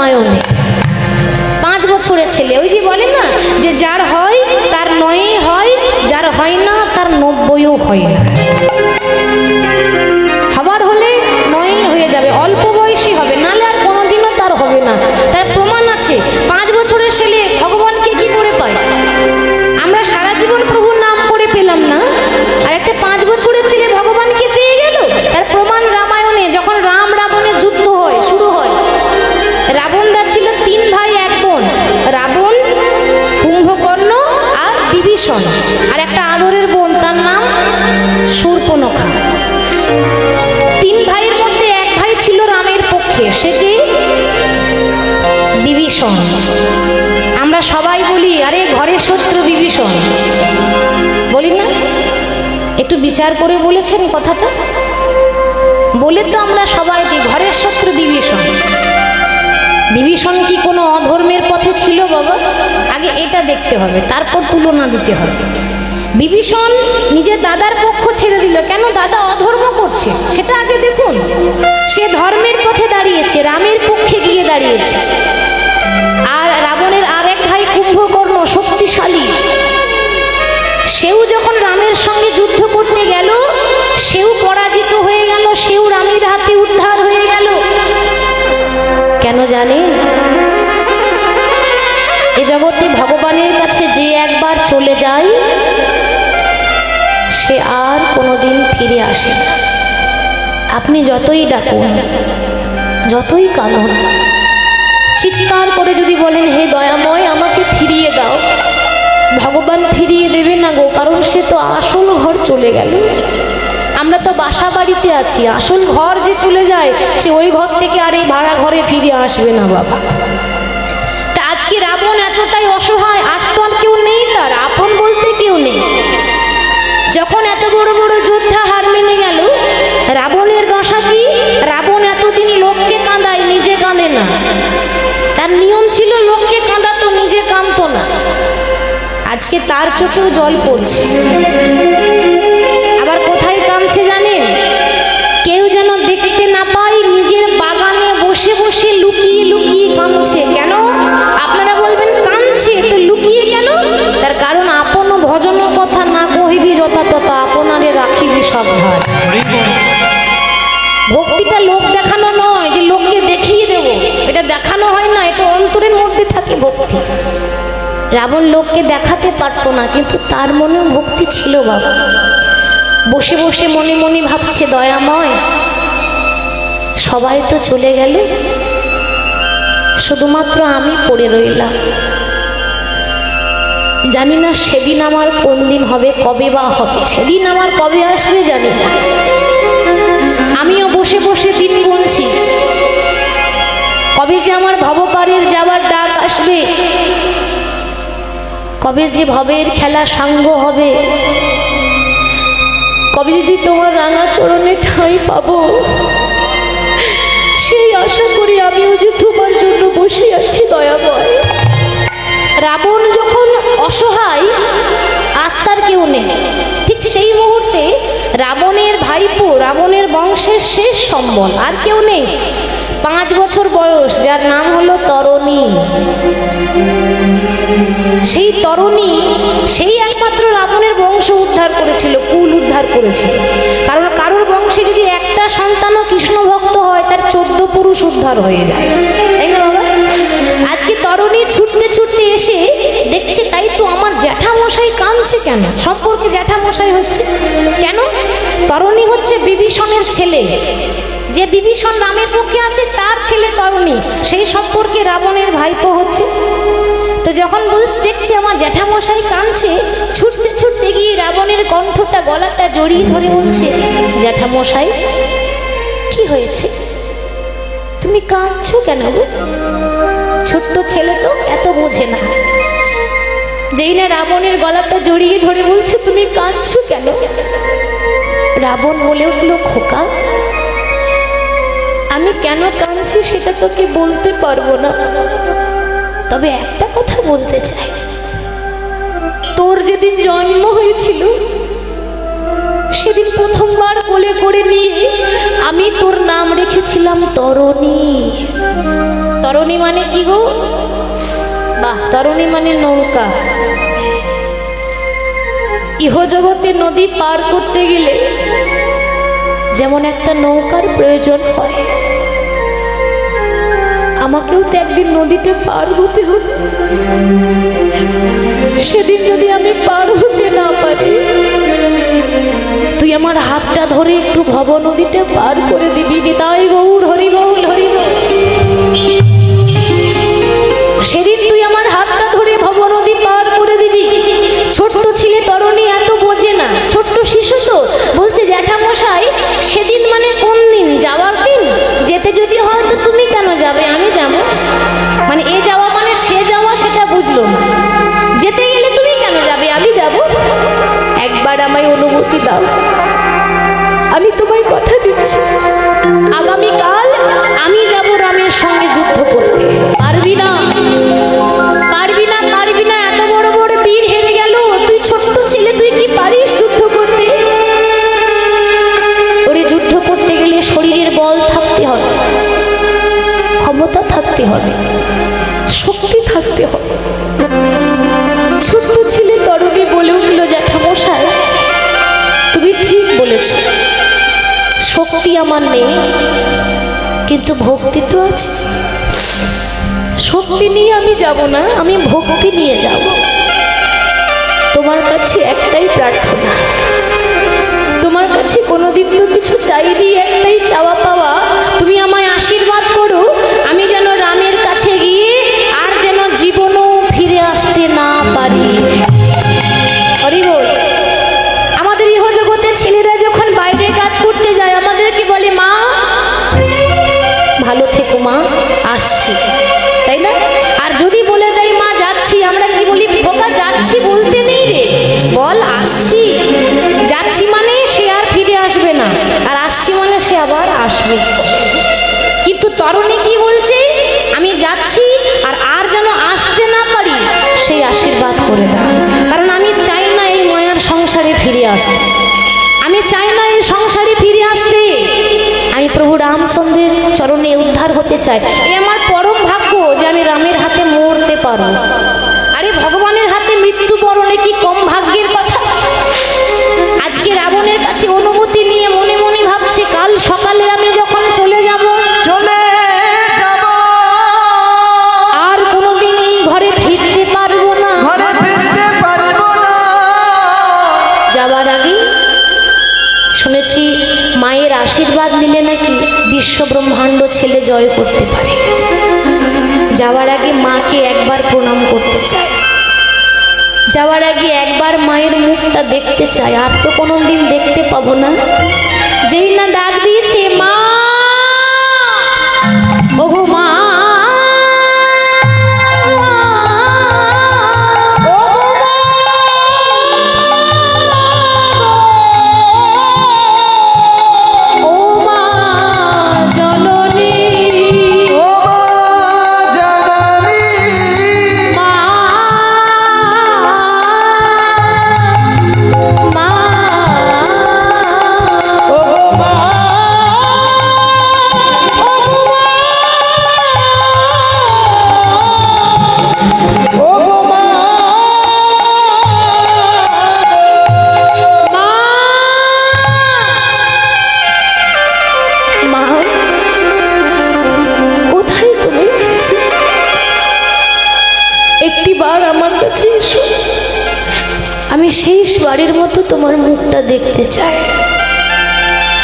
রামায়ণে। পাঁচ বছরের ছেলে। ওই যে বলে না যে যার হয়, তার নয়ে হয়, যার হয় না, তার নব্বইও হয় না। বিভীষণ বলি না, একটু বিচার করে বলেছেন কথাটা? বলে তো আমরা সবাই দিই, ঘরের শত্রু বিভীষণ। বিভীষণ কি কোনো অধর্মের পথে ছিল বাবা? আগে এটা দেখতে হবে, তারপর তুলনা দিতে হবে। বিভীষণ নিজের দাদার পক্ষ ছেড়ে দিল, কেন দাদা অধর্ম করছে? সেটা আগে দেখুন। সে ধর্মের পথে দাঁড়িয়েছে, রামের পক্ষে গিয়ে দাঁড়িয়েছে। আর রাবণের আরেক ভাই কুম্ভকর্ণ শক্তিশালী। সেও যখন রামের সঙ্গে যুদ্ধ করতে গেল, সেও পরাজিত হয়ে গেল, সেও রামের হাতে উদ্ধার হয়ে গেল। কেন জানে? এ জগতে ভগবানের কাছে যে একবার চলে যায়, সে আর কোনোদিন ফিরে আসে আপনি যতই ডাকুন, যতই কাঁদুন চিৎকার করে যদি বলেন, হে দয়াময়, আমাকে ফিরিয়ে দাও। ভগবান ফিরিয়ে দেবে না গো, কারণ সে তো আসল ঘর চলে গেল। আমরা তো বাসা বাড়িতে আছি, আসল ঘর যে চলে যায়, সে ওই ঘর থেকে আর এই ভাড়া ঘরে ফিরে আসবে না বাবা। তা আজকে রাবণ এতটাই অসহায় আজ তো আর কেউ নেই তার, আপন বলতে কেউ নেই। যখন এত বড় বড় যোদ্ধা হার মেনে গেল, রাবণের দশা কি? রাবণ এতদিন লোককে কাঁদায়, নিজে কাঁদে না। তার নিয়ম ছিল, লোককে কাঁদাতো নিজে কাঁদতো না। আজকে তার চোখেও জল পড়ছে। আবার কোথায় কাঁদছে জানেন? থাকে ভক্তি? রাবণ লোককে দেখাতে পারতো না, কিন্তু তার মনেও ভক্তি ছিল বাবা। বসে বসে মনে মনে ভাবছে, দয়াময়, সবাই তো চলে গেল? শুধুমাত্র আমি পড়ে রইলাম। জানি না সেদিন আমার কোন দিন হবে, কবে বা হবে। সেদিন আমার কবে আসবে জানি না। আমিও বসে বসে দিন গুনছি। কবে যে আমার ভবপারের যাওয়ার ডাক আসবে? কবে যে ভবের খেলা সাঙ্গ হবে? কবে যদি তোমার রাঙা চরণে ঠাঁই পাবো? সেই আশা করি আমিও যে তোমার জন্য বসে আছি দয়াময়। রাবণ যখন অসহায়, আস্থার কেউ নেই। ঠিক সেই মুহূর্তে রাবণের ভাইপো, রাবণের বংশের শেষ সম্বল, আর কেউ নেই। পাঁচ বছর বয়স, যার নাম হলো তরণী। সেই তরণী সেই একমাত্র রাবণের বংশ উদ্ধার করেছিল, কুল উদ্ধার করেছিল। কারণ কারোর বংশে যদি একটা সন্তানও কৃষ্ণ ভক্ত হয়, তার চোদ্দ পুরুষ উদ্ধার হয়ে যায়। তাই না বাবা? আজকে তরণী ছুটতে ছুটতে এসে দেখছে, তাই তো আমার জ্যাঠামশাই কাঁদছে কেন? সম্পর্কে জ্যাঠামশাই হচ্ছে, কেন? তরণী হচ্ছে বিভীষণের ছেলে। যে বিভীষণ নামের পক্ষে আছে, তার ছেলে তরণী। সেই সম্পর্কে রাবণের ভাইপো হচ্ছে। তো যখন দেখছি আমার জ্যাঠামশাই কাঁদছে, ছুটতে ছুটতে গিয়ে রাবণের কণ্ঠটা, গলাটা জড়িয়ে ধরে বলছে, জ্যাঠামশাই, কি হয়েছে? তুমি কাঁদছো কেন গো? ছোট্ট ছেলে তো এত বোঝে না। যেই না রাবণের গলাটা জড়িয়ে ধরে বলছে, তুমি কাঁদছো কেন? রাবণ বলে উঠল, খোকা আমি কেন কাঁদছি সেটা তোকে বলতে পারব না। তবে একটা কথা বলতে চাই। তোর যেদিন জন্ম হয়েছিল, সেদিন প্রথমবার বলে করে নিয়ে আমি তোর নাম রেখেছিলাম তরণী। তরণী মানে কি গো? বাহ, তরণী মানে নৌকা। ইহজগতে নদী পার করতে গেলে যেমন একটা নৌকার প্রয়োজন হয় আমাকেও তো একদিন নদীতে পার হতে হবে। সেদিন যদি আমি পার হতে না পারি, তুই আমার হাতটা ধরে একটু ভব নদীটা পার করে দিবি নিতাই গৌর, হরি গৌর, হরি সেদিন তুই আমার হাতটা ধরে ভব নদী পার করে দিবি। ছোট্ট ছেলে তরণী এত বোঝে না, ছোট্ট শিশু তো। বলছে, জ্যাঠামশাই, সেদিন মানে কোন দিন যাওয়ার যেতে যদি হয় তো তুমি কেন যাবে? আমি যাব। মানে এ যাওয়া মানে সে যাওয়া সেটা বুঝলো। না যেতে গেলে তুমি কেন যাবে? আমি যাব। একবার আমায় অনুভূতি দাও। আমি তোমায় কথা হবে। শক্তি থাকতে হবে। ছোট্ট ছেলে তরণী বলে উঠল জ্যাঠামশাই তুমি ঠিক বলেছ। শক্তি আমার নেই, কিন্তু ভক্তি তো আছে। শক্তি নিয়ে আমি যাব না, আমি ভক্তি নিয়ে যাব। তোমার কাছে একটাই প্রার্থনা। তোমার কাছে কোনোদিন তো কিছু চাইনি, একটাই চাওয়া পাওয়া। তুমি আমায় কিন্তু কি বলছে? আমি যাচ্ছি আর আর যেন আসতে না পারি, সেই আশীর্বাদ করে দাও। কারণ আমি চাই না এই মায়ার সংসারে ফিরে আসতে। আমি চাই না এই সংসারে ফিরে আসতে। আমি প্রভু রামচন্দ্রের চরণে উদ্ধার হতে চাই। এ আমার পরম ভাগ্য যে আমি রামের হাতে মরতে পারব। আরে ভগবানের হাতে মৃত্যু বরণে কি কম ভাগ্যের কথা? আজকে রাবণের কাছে অনুমতি নিয়ে মনে মনে ভাবছে, কাল সকালে আশীর্বাদ নিলে নাকি বিশ্ব ব্রহ্মাণ্ড ছেলে জয় করতে পারে? যাওয়ার আগে মাকে একবার প্রণাম করতে চায়। যাওয়ার আগে একবার মায়ের মুখটা দেখতে চায়। আর তো কোনো দিন দেখতে পাবো না। যেই না ডাক দিয়েছে, মা! ওগো মা! তোমার মুখটা দেখতে চাই।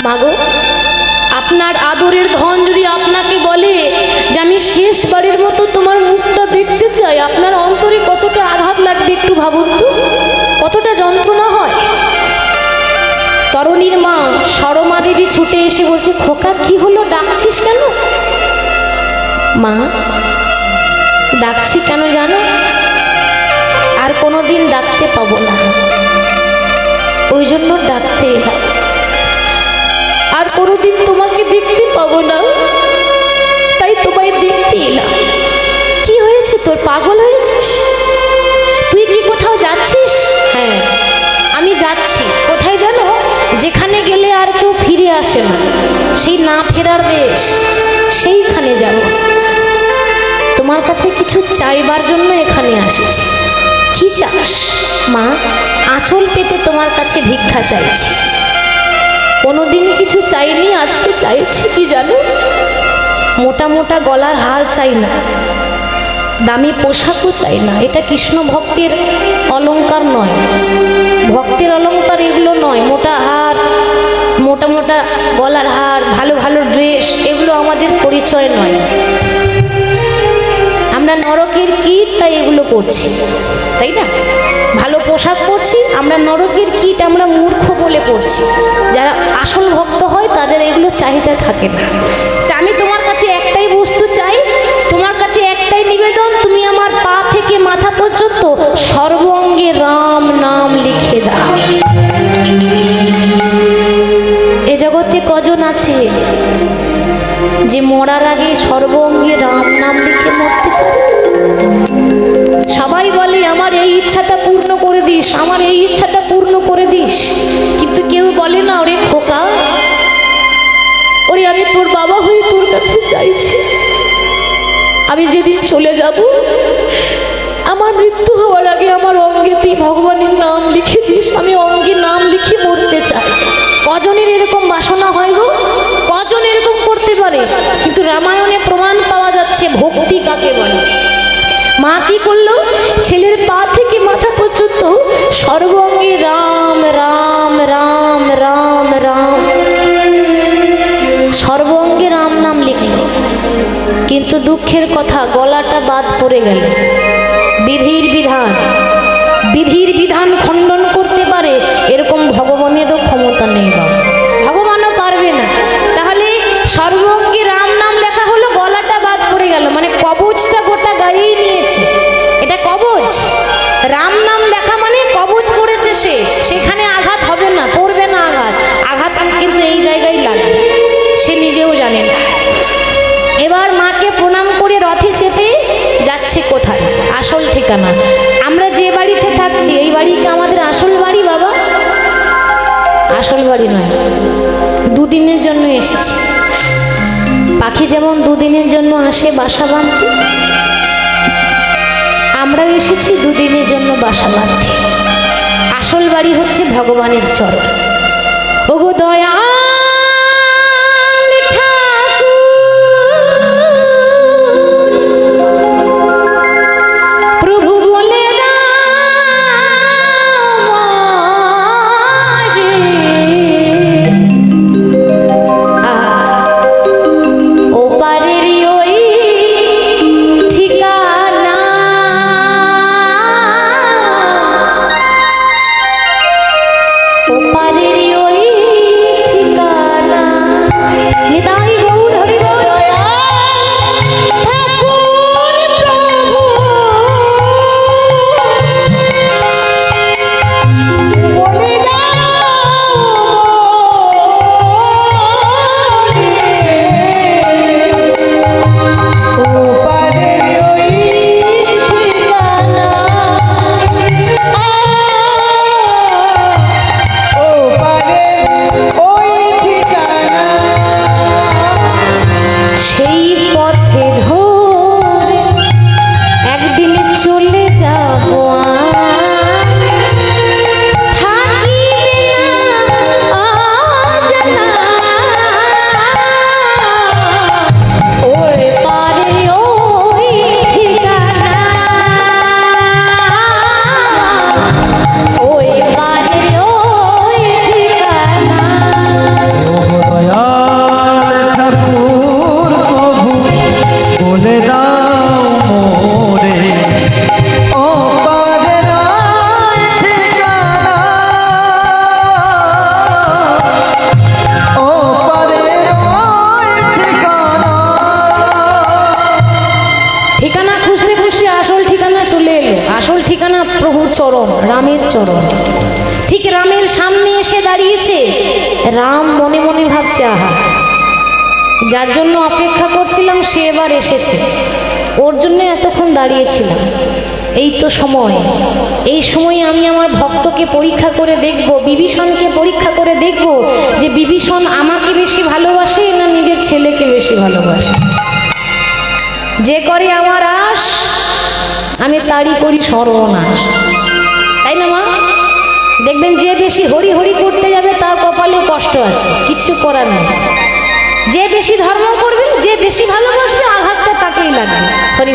মাগো, আপনার আদরের ধন যদি আপনাকে বলে যে আমি শেষবারের মতো তোমার মুখটা দেখতে চাই, আপনার অন্তরে কতটা আঘাত লাগবে একটু ভাবুন তো? কতটা যন্ত্রণা হয়? তরণীর মা সরমা দেবী ছুটে এসে বলছে, খোকা, কি হলো? ডাকছিস কেন? মা, ডাকছি কেন জানো? আর কোনোদিন ডাকতে পাবো না। ওই জন্য ডাকতে এলাম। আর কোনোদিন তোমাকে দেখতে পাবো না। তাই তোমায় দেখতে এলাম। কি হয়েছে? তোর পাগল হয়েছিস? তুই কি কোথাও যাচ্ছিস? হ্যাঁ আমি যাচ্ছি। কোথায় জানো? যেখানে গেলে আর কেউ ফিরে আসে না। সেই না ফেরার দেশ, সেইখানে যাব। তোমার কাছে কিছু চাইবার জন্য এখানে আসিছি। কি চাস? মা, আঁচল পেতে তোমার কাছে ভিক্ষা চাইছি। কোনোদিন কিছু চাইনি, আজকে চাইছি কি জানো? মোটা মোটা গলার হার চাই না, দামি পোশাকও চাই না। এটা কৃষ্ণ ভক্তের অলংকার নয়। ভক্তের অলংকার এগুলো নয়। মোটা হার, মোটা মোটা গলার হার, ভালো ভালো ড্রেস, এগুলো আমাদের পরিচয় নয়। আমরা নরকের কীট তাই এগুলো করছি, তাই না? ভালো পোশাক পরছি, আমরা নরকের কীট, আমরা মূর্খ বলে পড়ছি যারা আসল ভক্ত হয়, তাদের এগুলো চাহিদা থাকে না। তা আমি তোমার কাছে একটাই বস্তু চাই, তোমার কাছে একটাই নিবেদন, তুমি আমার পা থেকে মাথা পর্যন্ত সর্বঙ্গে রাম নাম লিখে দাও। এ জগতে কজন আছে যে মরার আগে সর্বঙ্গে রাম নাম লিখে মরতে পারে? সবাই বলে, আমার এই ইচ্ছাটা পূর্ণ করে দিস, আমার এই ইচ্ছাটা পূর্ণ করে দিস। কিন্তু কেউ বলে, না ওরে খোকা, ওরে আমি তোর বাবা হয়ে তোর কাছে চাইছি। আমি যেদিন চলে যাব, আমার মৃত্যু হওয়ার আগে আমার অঙ্গে তুই ভগবানের নাম লিখে দিস। আমি অঙ্গে নাম লিখে মরতে চাই। কজনের এরকম বাসনা হয় গো? কজন এরকম করতে পারে? কিন্তু রামায়ণে প্রমাণ পাওয়া যাচ্ছে, ভক্তি কাকে বলে? মা কি করল? ছেলের পা থেকে মাথা পর্যন্ত সর্বঙ্গে রাম রাম রাম রাম রাম। সর্বঙ্গে রাম নাম লিখল কিন্তু দুঃখের কথা, গলাটা বাদ পড়ে গেল। বিধির বিধান বিধির বিধান খণ্ডন কোথায়? আসল ঠিকানা। আমরা যে বাড়িতে থাকছি, এই বাড়ি কি আমাদের আসল বাড়ি, বাবা? আসল বাড়ি নয়। দুদিনের জন্য এসেছি। পাখি যেমন দুদিনের জন্য আসে বাসা বাঁধতে, আমরাও এসেছি দুদিনের জন্য বাসা বাঁধতে। আসল বাড়ি হচ্ছে ভগবানের চরণ ওগো দয়া ঠিকানা প্রভুর চরণ, রামের চরণ। ঠিক রামের সামনে এসে দাঁড়িয়েছে, রাম মনে মনে ভাবছে, আহা, যার জন্য অপেক্ষা করছিলাম, সে এবার এসেছে। ওর জন্য এতক্ষণ দাঁড়িয়েছিলাম। এই তো সময়। এই সময়ে আমি আমার ভক্তকে পরীক্ষা করে দেখব, বিভীষণকে পরীক্ষা করে দেখব যে বিভীষণ আমাকে বেশি ভালোবাসে না নিজের ছেলেকে বেশি ভালোবাসে। যে করে আমার আশ আমি তারই করি সর্বনাশ তাই না, মা? দেখবেন যে বেশি হরি হরি করতে যাবে, তার কপালে কষ্ট আছে, কিচ্ছু করার নেই। যে বেশি ধর্ম করবে যে বেশি ভালোবাসবে, আঘাতটা তাকেই লাগবে। হরি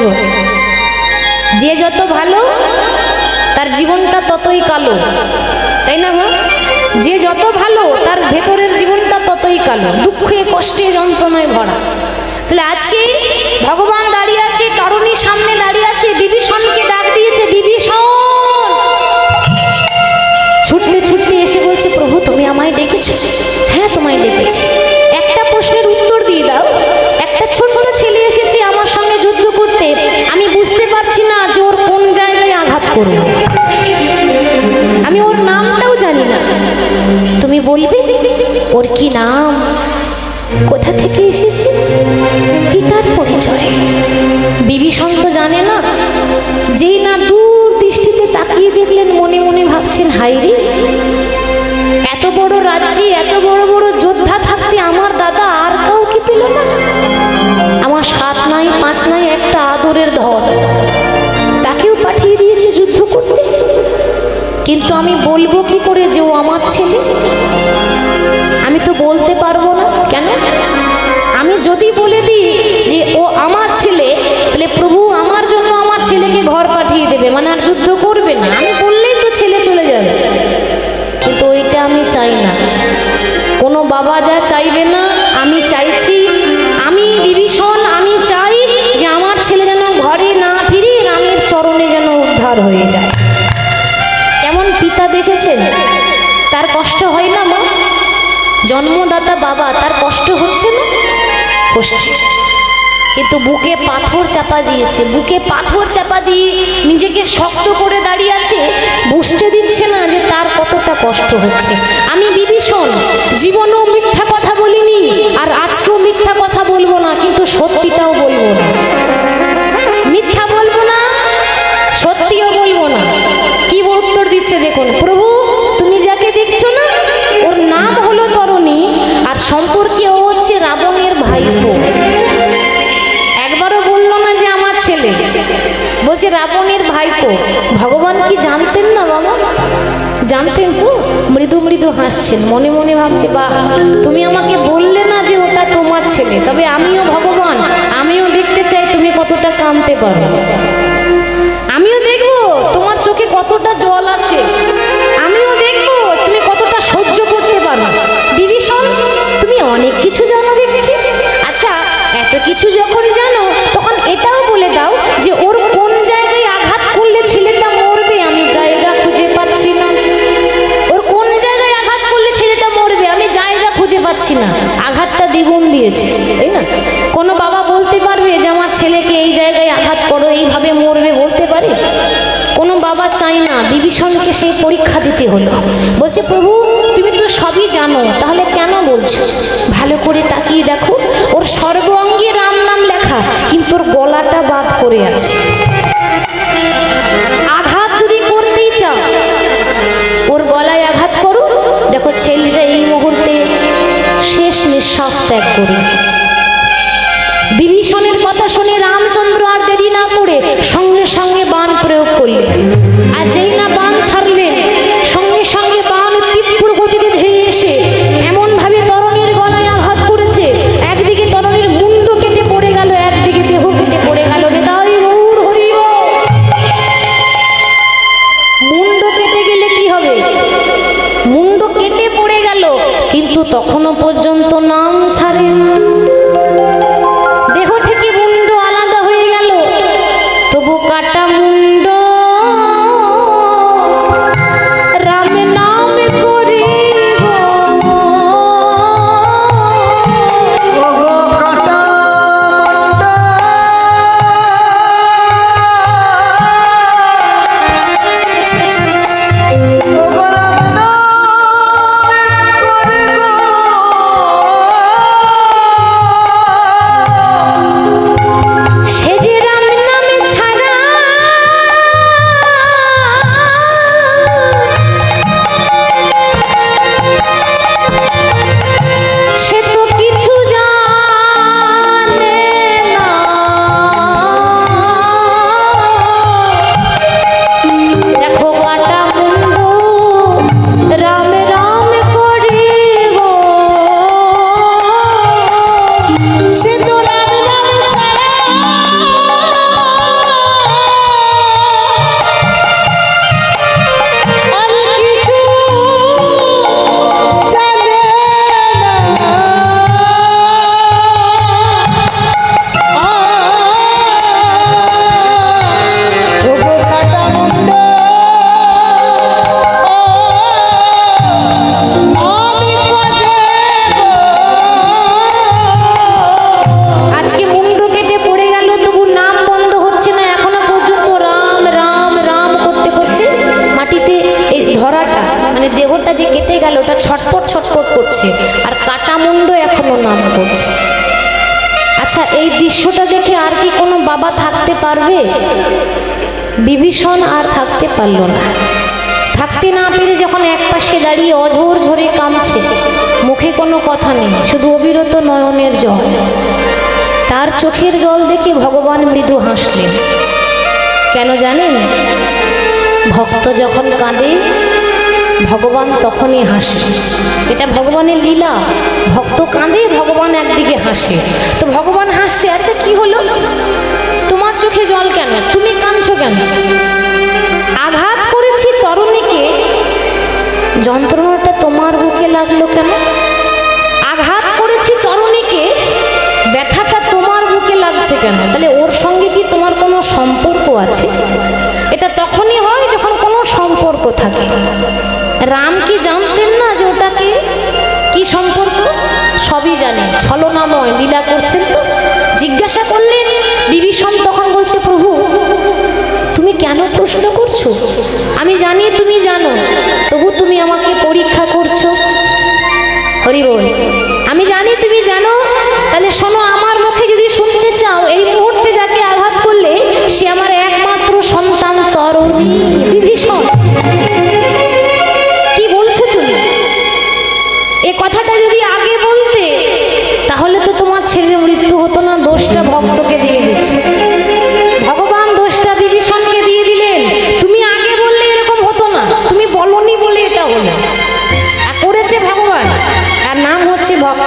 যে যত ভালো, তার জীবনটা ততই কালো। তাই না, মা? যে যত ভালো, তার ভেতরের জীবনটা ততই কালো। দুঃখে, কষ্টে, যন্ত্রণায় ভরা। তাহলে আজকে ভগবান দাঁড়িয়ে সামনে দাঁড়িয়ে আছে, বিভীষণকে ডাক দিয়েছে, বিভীষণ! ছুটতে ছুটতে এসে বলছে, প্রভু, তুমি আমায় ডেকেছো? হ্যাঁ তোমায় ডেকেছি। একটা প্রশ্নের উত্তর দিয়ে দাও। একটা ছোট ছেলে এসেছে আমার সঙ্গে যুদ্ধ করতে। আমি বুঝতে পারছি না যে ওর কোন জায়গায় আঘাত করব। আমি ওর নামটাও জানি না। তুমি বলবে, ওর কি নাম? কোথা থেকে এসেছে? কি তার পরিচয়? বিভীষণ তো জানে না। যেই না দূর দৃষ্টিতে তাকিয়ে দেখলেন, মনে মনে ভাবছেন হাইরে এত বড় রাজ্যে, এত বড় বড় যোদ্ধা থাকতে আমার দাদা আর কাউকে পেল না? আমার সাত নাই, পাঁচ নাই, একটা আদরের ধর তাকেও পাঠিয়ে দিয়েছে যুদ্ধ করতে। কিন্তু আমি বলব কি করে যে ও আমার ছেলে? আমি তো বলতে পারব না। কেন? আমি যদি বলে দিই যে ও আমার ঘর পাঠিয়ে দেবে। মানে আর যুদ্ধ করবে না। আমি বললেই তো ছেলে চলে যাবে। কিন্তু ওইটা আমি চাই না। কোনো বাবা যা চাইবে না, আমি চাইছি, আমি বিভীষণ, আমি চাই যে আমার ছেলে যেন ঘরে না ফিরে, রামের চরণে যেন উদ্ধার হয়ে যায়। কেমন পিতা দেখেছেন? তার কষ্ট হয় না মা? জন্মদাতা বাবা, তার কষ্ট হচ্ছে না? হচ্ছে কিন্তু বুকে পাথর চাপা দিয়েছে। বুকে পাথর চাপা দিয়ে নিজেকে শক্ত করে দাঁড়িয়ে আছে, বুঝতে দিচ্ছে না যে তার কতটা কষ্ট হচ্ছে। আমি বিভীষণ, জীবনেও মিথ্যা কথা বলিনি আর আজকেও মিথ্যা কথা বলব না, কিন্তু সত্যিটাও বলব না। মিথ্যা বলব না, সত্যিও বলব না। কি উত্তর দিচ্ছে দেখুন? প্রভু বলছে, রাবণের ভাইপো, ভগবান কি জানতেন না বাবা? জানতেন তো, মৃদু মৃদু হাসছেন, মনে মনে ভাবছে বা তুমি আমাকে বললে না যে ওটা তোমার ছেলে, তবে আমিও ভগবান, আমিও দেখতে চাই তুমি কতটা কামতে পারো। আমিও দেখব তোমার চোখে কতটা জল আছে, আমিও দেখব তুমি কতটা সহ্য করতে পারো। বিভীষণ, তুমি অনেক কিছু জানো দেখছি। আচ্ছা এত কিছু যখন জানো দ্বিগুণ দিয়েছে, তাই না? কোনো বাবা বলতে পারবে যে আমার ছেলেকে এই জায়গায় আঘাত করো, এইভাবে মরবে বলতে পারে? কোনো বাবা চাই না, বিভীষণকে সেই পরীক্ষা দিতে হলো। বলছে, প্রভু, তুমি তো সবই জানো, তাহলে কেন বলছো? ভালো করে তাকিয়ে দেখো, ওর সর্ব অঙ্গে রাম নাম লেখা, কিন্তু ওর গলাটা বাদ করে আছে। নিঃশ্বাস ত্যাগ করে। বিভীষণের কথা শুনে রামচন্দ্র আর দেরি না করে সঙ্গে সঙ্গে বান প্রয়োগ করলেন। আর যেই না বান ছাড়লেন পারল না। থাকতে না পেরে যখন এক পাশে দাঁড়িয়ে অঝোর ঝরে কামছে মুখে কোনো কথা নেই, শুধু অবিরত নয়নের জল। তার চোখের জল দেখে ভগবান মৃদু হাসলেন। কেন জানেন? ভক্ত যখন কাঁদে, ভগবান তখনই হাসে। এটা ভগবানের লীলা। ভক্ত কাঁদে, ভগবান একদিকে হাসে। তো ভগবান হাসছে আচ্ছা কি হলো? তোমার চোখে জল কেন? তুমি কাঁদছো কেন? যন্ত্রণাটা তোমার বুকে লাগল কেন? আঘাত করেছি তরুণীকে, ব্যথাটা তোমার বুকে লাগছে কেন? তাহলে ওর সঙ্গে কি তোমার কোনো সম্পর্ক আছে? এটা তখনই হয় যখন কোনো সম্পর্ক থাকে। রাম কি জানতেন না যে ওটাকে কি সম্পর্ক? সবই জানেন ছলনাময় লীলা করছেন তো। জিজ্ঞাসা করলেন, বিভীষণ তখন বলছে, প্রভু, তুমি কেন প্রশ্ন করছ? আমি জানি তুমি জানো।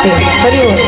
হচ্ছে ভক্তের হরি বল। ঠিক আছে তোমাকে